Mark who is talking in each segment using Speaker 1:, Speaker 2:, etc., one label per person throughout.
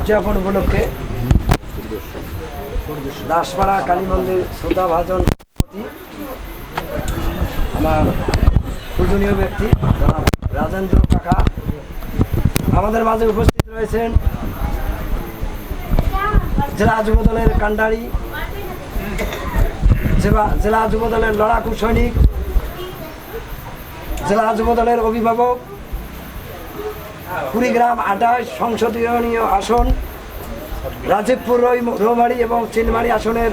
Speaker 1: উদযাপন উপলক্ষে দাসপাড়া কালী মন্দির শ্রদ্ধা ভাজন আমার পূজনীয় ব্যক্তি রাজেন্দ্র কাকা। আমাদের মাঝে উপস্থিত রয়েছেন জেলা যুব দলের কান্ডারি জেলা- যুব দলের লড়াকু সৈনিক, জেলা যুব দলের অভিভাবক কুড়িগ্রাম আঠাশ সংসদীয় আসন, রাজীবপুর রৌমারী এবং চিনমারি আসনের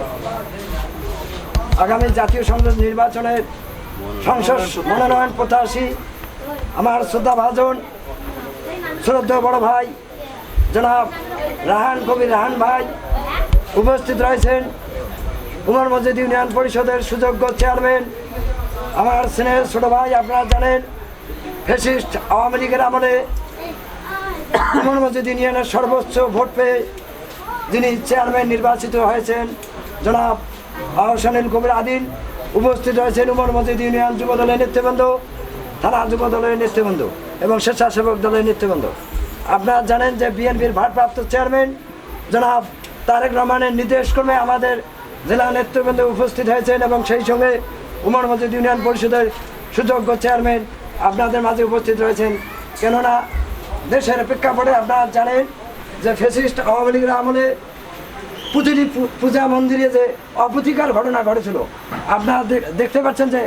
Speaker 1: আগামী জাতীয় সংসদ নির্বাচনের সংসদ মনোনয়ন প্রত্যাশী আমার শ্রদ্ধা ভাজন শ্রদ্ধা বড় ভাই, জনাব রাহান কবির রাহান ভাই উপস্থিত রয়েছেন। উমর মসজিদ ইউনিয়ন পরিষদের সুযোগ্য চেয়ারম্যান, আমার স্নেহের ছোট ভাই আপনারা জানেন, ফেসিস্ট আওয়ামী লীগের আমলে উমর মসজিদ ইউনিয়নের সর্বোচ্চ ভোট পেয়ে যিনি চেয়ারম্যান নির্বাচিত হয়েছেন, জনাব আহসানুল কবির আদিল উপস্থিত রয়েছেন উমর মসজিদ ইউনিয়ন যুব দলের নেতৃবৃন্দ, থানা যুব দলের নেতৃবৃন্দ এবং স্বেচ্ছাসেবক দলের নেতৃবৃন্দ। আপনারা জানেন যে বিএনপির ভারপ্রাপ্ত চেয়ারম্যান জনাব তারেক রহমানের নির্দেশক্রমে আমাদের জেলা নেতৃবৃন্দ উপস্থিত হয়েছেন এবং সেই সঙ্গে উমর মসজিদ ইউনিয়ন পরিষদের সুযোগ্য চেয়ারম্যান আপনাদের মাঝে উপস্থিত রয়েছেন। কেননা দেশের প্রেক্ষাপটে আপনারা জানেন যে ফেসিস্ট আওয়ামী লীগের আমলে প্রতিটি পূজা মন্দিরে যে অপ্রতিকার ঘটনা ঘটেছিল, আপনারা দেখতে পাচ্ছেন যে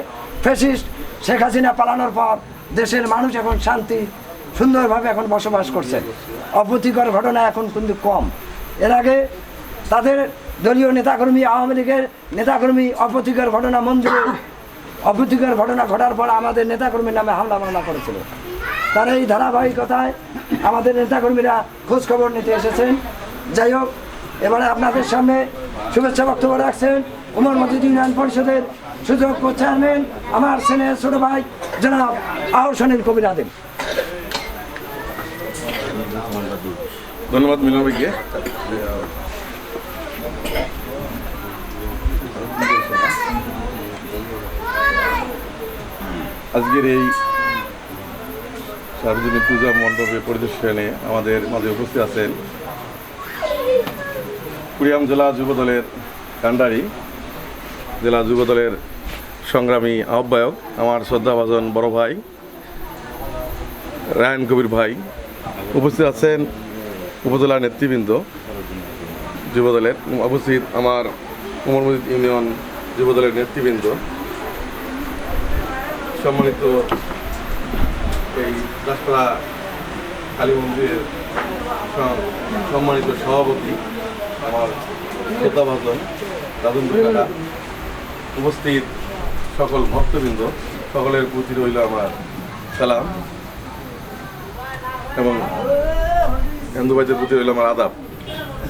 Speaker 1: ফেসিস্ট শেখ হাসিনা পালানোর পর দেশের মানুষ এখন শান্তি, সুন্দরভাবে এখন বসবাস করছে। অপ্রতিকর ঘটনা এখন কিন্তু কম। এর আগে তাদের দলীয় নেতাকর্মী, আওয়ামী লীগের নেতাকর্মী অপ্রতিকর ঘটনা মন্দিরে অপ্রীতিকর ঘটনা ঘটার পর আমাদের নেতাকর্মীর নামে হামলা মামলা করেছিল। তার এই ধারাবাহিকতায় আমাদের নেতাকর্মীরা খোঁজ খবর নিতে এসেছেন। যাই হোক, এবারে আপনাদের সামনে শুভেচ্ছা বক্তব্য রাখছেন উমর মসজিদ ইউনিয়ন পরিষদের সুযোগ্য চেয়ারম্যান, আমার সেনের ছোট ভাই জনাব আহসানুল কবির আদিম।
Speaker 2: ধন্যবাদ, মিলন ভাইকে। আজকের এই সার্বজনীন পূজা মণ্ডপে পরিদর্শনে আমাদের মাঝে উপস্থিত আছেন কুড়িয়াম জেলা যুব দলের কান্ডারি জেলা যুব দলের সংগ্রামী আহ্বায়ক, আমার শ্রদ্ধাভাজন বড় ভাই রায়ন কবির ভাই। উপস্থিত আছেন উপজেলা নেতৃবৃন্দ যুবদলের, উপস্থিত আমার উমরমজিদ ইউনিয়ন যুবদলের নেতৃবৃন্দ। সম্মানিত এই দাসপাড়া কালী মন্দিরের সম্মানিত সভাপতি আমার শ্রদ্ধাভাজন রাজেন্দ্র কাকা, উপস্থিত সকল ভক্তবৃন্দ, সকলের প্রতি রইল আমার সালাম এবং হিন্দু ভাইদের প্রতি রইল আমার আদাব,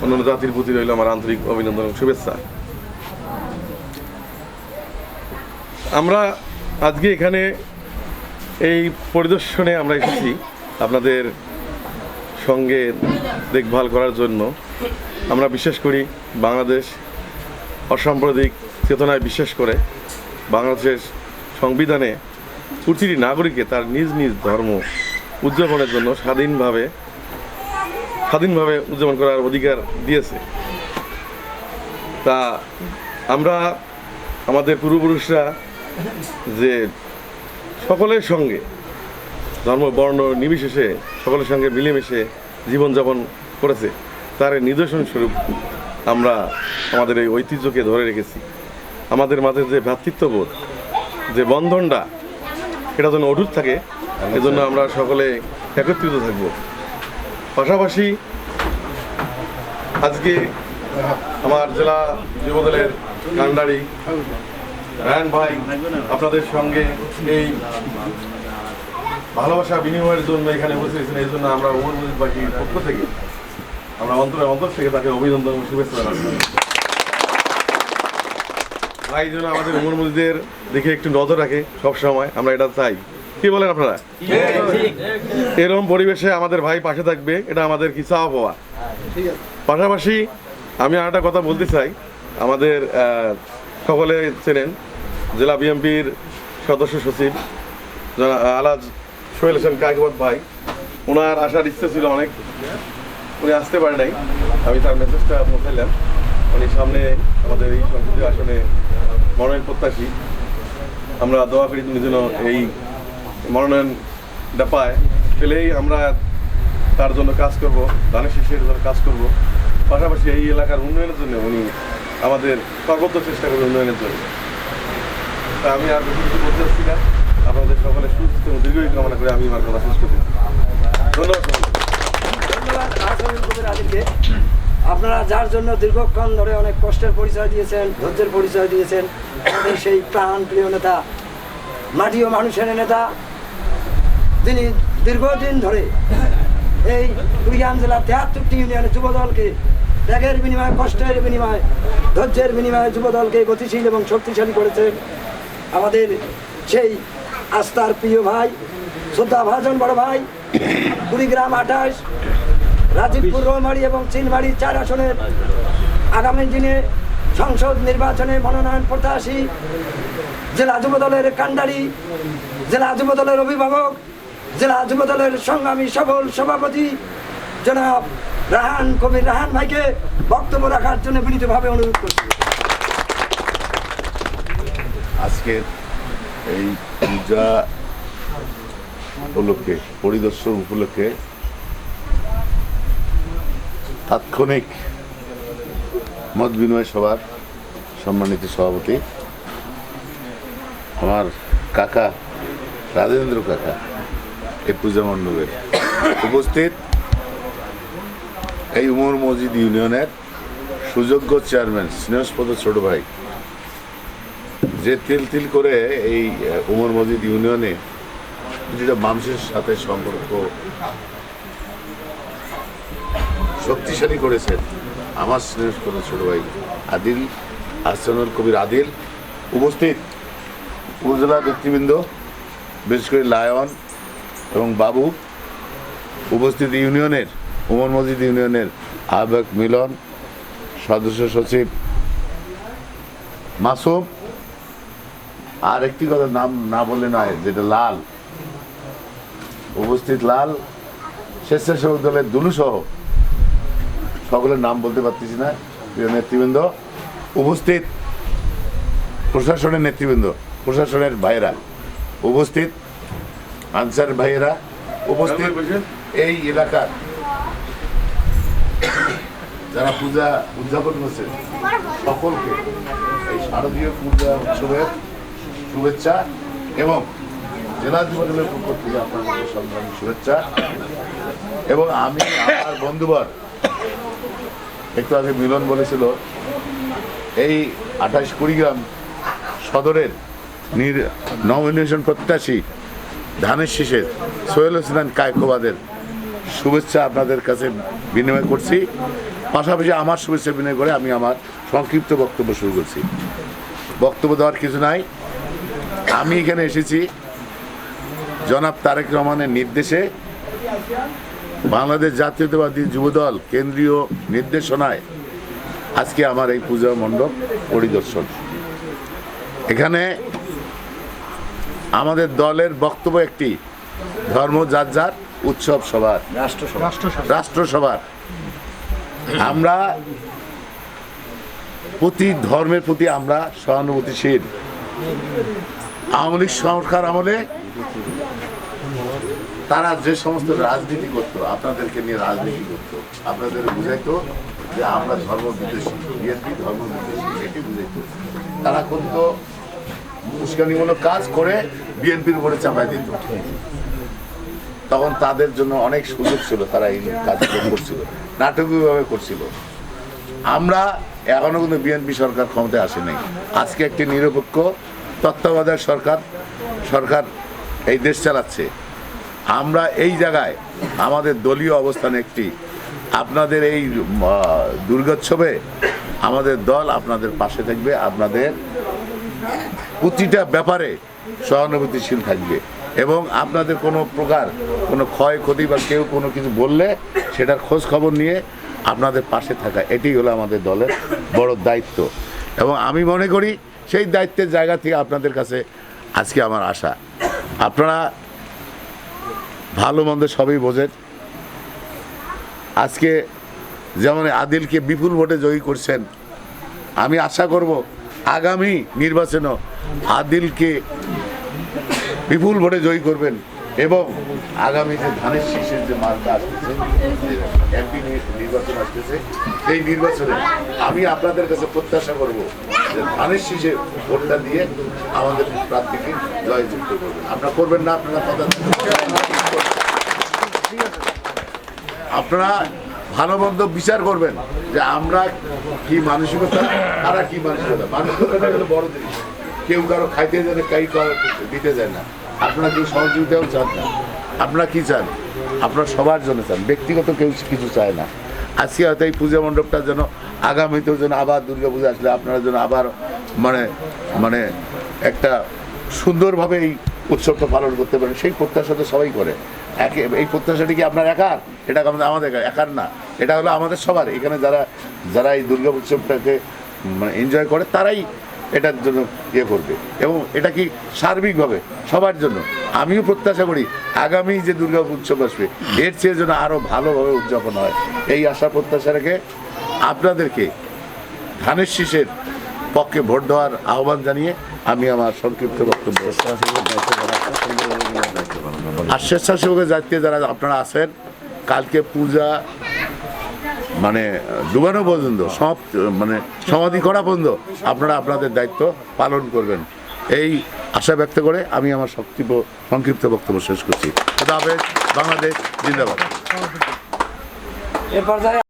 Speaker 2: অন্যান্য জাতির প্রতি রইল আমার আন্তরিক অভিনন্দন এবং শুভেচ্ছা। আমরা আজকে এখানে এই পরিদর্শনে আমরা এসেছি আপনাদের সঙ্গে দেখভাল করার জন্য। আমরা বিশ্বাস করি বাংলাদেশ অসাম্প্রদায়িক চেতনায় বিশ্বাস করে বাংলাদেশের সংবিধানে প্রতিটি নাগরিককে তার নিজ নিজ ধর্ম উদযাপনের জন্য স্বাধীনভাবে স্বাধীনভাবে উদযাপন করার অধিকার দিয়েছে। তা আমরা আমাদের পূর্বপুরুষরা যে সকলের সঙ্গে ধর্ম, বর্ণ, নির্বিশেষে সকলের সঙ্গে মিলেমিশে জীবনযাপন করেছে। তার নিদর্শন স্বরূপ আমরা আমাদের এই ঐতিহ্যকে ধরে রেখেছি। আমাদের মাঝে যে ভ্রাতৃত্ববোধ, যে বন্ধনটা এটা যেন অটুট থাকে, এজন্য আমরা সকলে একত্রিত থাকব। পাশাপাশি আজকে আমার জেলা যুবদলের কান্ডারি রায়ন ভাই, আপনাদের সঙ্গে এই ভালোবাসা বিনিময়ের জন্য এখানে বসেছেন এই জন্য আমরা মুজিদ বাকির পক্ষ থেকে, আমরা অন্তরে অন্তর থেকে তাকে অভিনন্দন এবং শুভেচ্ছা জানাচ্ছি। ভাই যেন আমাদের উমর মুজিদের দিকে একটু নজর রাখে সব সময় আমরা এটা চাই। কি বলেন আপনারা? এরকম পরিবেশে আমাদের ভাই পাশে থাকবে, এটা আমাদের কি চাওয়া পাওয়া পাশাপাশি আমি আর একটা কথা বলতে চাই, আমাদের সকলে চেনেন জেলা বিএনপির সদস্য সচিব আলাজ সোহেল হোসেন কাকবাদ ভাই। ওনার আসার ইচ্ছে ছিল অনেক। উনি আসতে পারে নাই। আমি তার মেসেজটা পৌঁছাইলাম। উনি সামনে আমাদের এই সংসদীয় আসনে মনোনয়ন প্রত্যাশী। আমরা দোয়া করি তুমি যেন এই মনোনয়নটা পায়। পেলেই আমরা তার জন্য কাজ করব, ধানের শীষের জন্য কাজ করব। পাশাপাশি এই এলাকার উন্নয়নের জন্য উনি আমাদের সর্বোচ্চ চেষ্টা করবে উন্নয়নের জন্য। তা আমি আর কিছু বলতে না। আপনাদের সকলে সুস্থ এবং দীর্ঘই কামনা করে আমি আমার কথা শেষ ধন্যবাদ।
Speaker 1: আপনারা যার জন্য দীর্ঘক্ষণ ধরে অনেক কষ্টের পরিচয় দিয়েছেন, ধৈর্যের পরিচয় দিয়েছেন, আমাদের সেই প্রাণ প্রিয় নেতা, মাটি ও মানুষের নেতা তিনি দীর্ঘদিন ধরে এই কুড়িগ্রাম জেলার তেহাত্তরটি ইউনিয়নের যুবদলকে ত্যাগের বিনিময়ে, কষ্টের বিনিময়ে, ধৈর্যের বিনিময়ে যুবদলকে গতিশীল এবং শক্তিশালী করেছে। আমাদের সেই আস্থার প্রিয় ভাই শ্রদ্ধা ভাজন বড় ভাই, কুড়িগ্রাম আঠাশ, রাজীবপুর রৌমারি এবং চিনমারি চার আসনের আগামী দিনে সংসদ নির্বাচনে মনোনয়ন প্রত্যাশী জেলা যুবদলের কান্ডারি জেলা যুবদলের অভিভাবক, জেলা যুবদলের সংগ্রামী সবল সভাপতি জনাব রাহান কবির রাহান ভাইকে বক্তব্য রাখার জন্য বিনীতভাবে অনুরোধ করছি।
Speaker 3: আজকের এই পূজা উপলক্ষে, পরিদর্শন উপলক্ষে তাৎক্ষণিক মত বিনিময় সভার সম্মানিত সভাপতি আমার কাকা, রাজেন্দ্র কাকা, এই পূজা মণ্ডপে উপস্থিত এই উমর মসজিদ ইউনিয়নের সুযোগ্য চেয়ারম্যান স্নেহস্পদ ছোট ভাই যে তিল তিল করে এই উমর মসজিদ ইউনিয়নে যেটা মানুষের সাথে সম্পর্ক শক্তিশালী করেছেন আমার স্নেহ করে ছোট ভাই আদিল, আহসানুল কবির আদিল উপস্থিত। উপজেলা ব্যক্তিবৃন্দ বিশেষ করে লায়ন এবং বাবু উপস্থিত ইউনিয়নের, উমর মসজিদ ইউনিয়নের আহ্বায়ক মিলন, সদস্য সচিব মাসুম আর একটি কথা নাম না বলে নয়, যেটা লাল। উপস্থিত লাল স্বেচ্ছাসেবক দলের দুলু সহ সকলের নাম বলতে পারতেছি না, প্রিয় নেতৃবৃন্দ। উপস্থিত প্রশাসনের নেতৃবৃন্দ, প্রশাসনের ভাইরা উপস্থিত আনসার ভাইয়েরা, উপস্থিত এই এলাকার যারা পূজা উদযাপন করছে, সকলকে এই শারদীয় পূজা উৎসবের শুভেচ্ছা এবং জেলা যুবদলের পক্ষ থেকে আপনাদের সংগ্রামী শুভেচ্ছা। এবং আমি, আমার বন্ধুবর, একটু আগে মিলন বলেছিল, এই আঠাশ কুড়িগ্রাম সদরের নির নমিনেশন প্রত্যাশী ধানের শীষের সোহেল হোসেন কায়কোবাদের শুভেচ্ছা আপনাদের কাছে বিনিময় করছি। পাশাপাশি আমার শুভেচ্ছা বিনিময় করে আমি আমার সংক্ষিপ্ত বক্তব্য শুরু করছি। বক্তব্য দেওয়ার কিছু নাই। আমি এখানে এসেছি জনাব তারেক রহমানের নির্দেশে বাংলাদেশ জাতীয়তাবাদী যুবদল কেন্দ্রীয় নির্দেশনায় আজকে আমার এই পূজা মণ্ডপ পরিদর্শন। এখানে আমাদের দলের বক্তব্য একটি ধর্ম যার যার উৎসব
Speaker 1: রাষ্ট্রসভা
Speaker 3: রাষ্ট্রসভার। আমরা প্রতি ধর্মের প্রতি আমরা সহানুভূতিশীল। আওয়ামী লীগ সরকার আমলে তারা যে সমস্ত রাজনীতি করতো, আপনাদেরকে নিয়ে রাজনীতি করতো, আপনাদের বুঝাইতো যে আমরা ধর্ম বিদ্বেষী, বিএনপি ধর্ম বিদ্বেষী এটি বুঝাইতো। তারা করতো উস্কানিমূলক কাজ করে বিএনপির উপরে চাপাই দিত। তখন তাদের জন্য অনেক সুযোগ ছিল, তারা এই কাজগুলো করছিল, নাটকীয়ভাবে করছিল। আমরা এখনও কিন্তু বিএনপি সরকার ক্ষমতায় আসেনি আজকে একটি নিরপেক্ষ তত্ত্বাবধায়ক সরকার সরকার এই দেশ চালাচ্ছে। আমরা এই জায়গায় আমাদের দলীয় অবস্থান একটি। আপনাদের এই দুর্গোৎসবে আমাদের দল আপনাদের পাশে থাকবে, আপনাদের প্রতিটা ব্যাপারে সহানুভূতিশীল থাকবে এবং আপনাদের কোনো প্রকার কোনো ক্ষয়ক্ষতি বা কেউ কোনো কিছু বললে সেটার খোঁজ খবর নিয়ে আপনাদের পাশে থাকা এটি হলো আমাদের দলের বড় দায়িত্ব। এবং আমি মনে করি সেই দায়িত্বের জায়গা থেকে আপনাদের কাছে আজকে আমার আশা। আপনারা ভালো মন্দ সবই বোঝেন। আজকে যেমন আদিলকে বিপুল ভোটে জয়ী করছেন, আমি আশা করব আগামী নির্বাচনও আদিলকে বিপুল ভোটে জয়ী করবেন। এবং আগামী যে ধানের শীষের যে মার্কা আসতেছে, এমপি নির্বাচন আসতেছে, সেই নির্বাচনে আমি আপনাদের কাছে প্রত্যাশা করব যে ধানের শীষে ভোটটা দিয়ে আমাদের প্রার্থীকে জয়যুক্ত করবেন। আপনারা করবেন না, আপনারা কথা আপনারা ভালো মন্দ বিচার করবেন যে আমরা কি মানসিকতা তারা কি মানসিকতা? মানসিকতা বড় জিনিস। কেউ কারও খাইতে জানে কাই কারও দিতে যায় না। আপনারা কেউ সহযোগিতাও চান না। আপনারা কী চান? আপনারা সবার জন্য চান। ব্যক্তিগত কেউ কিছু চায় না। আজকে হয়তো এই পূজা মণ্ডপটা যেন আগামীতেও যেন আবার দুর্গা পূজা আসলে আপনারা যেন আবার মানে মানে একটা সুন্দরভাবে এই উৎসবটা পালন করতে পারেন। সেই প্রত্যাশা তো সবাই করে। একে, এই প্রত্যাশাটি কি আপনার একার? এটা আমাদের আমাদের একার না। এটা হলো আমাদের সবার। এখানে যারা যারা এই দুর্গা উৎসবটাকে মানে এনজয় করে, তারাই এটার জন্য ইয়ে করবে। এবং এটা কি সার্বিকভাবে? সবার জন্য। আমিও প্রত্যাশা করি আগামী যে দুর্গা উৎসব আসবে, এর চেয়ে যেন আরও ভালোভাবে উদযাপন হয়। এই আশা প্রত্যাশা রেখে আপনাদেরকে ধানের শীষের পক্ষে ভোট দেওয়ার আহ্বান জানিয়ে আমি আমার সংক্ষিপ্ত বক্তব্য আর স্বেচ্ছাসেবকের দায়িত্বে যারা আপনারা আছেন, কালকে পূজা মানে ডুবানো পর্যন্ত, সব মানে সমাধি করা পর্যন্ত আপনারা আপনাদের দায়িত্ব পালন করবেন। এই আশা ব্যক্ত করে আমি আমার সক্রিয়, সংক্ষিপ্ত বক্তব্য শেষ করছি। বাংলাদেশ, জিন্দাবাদ।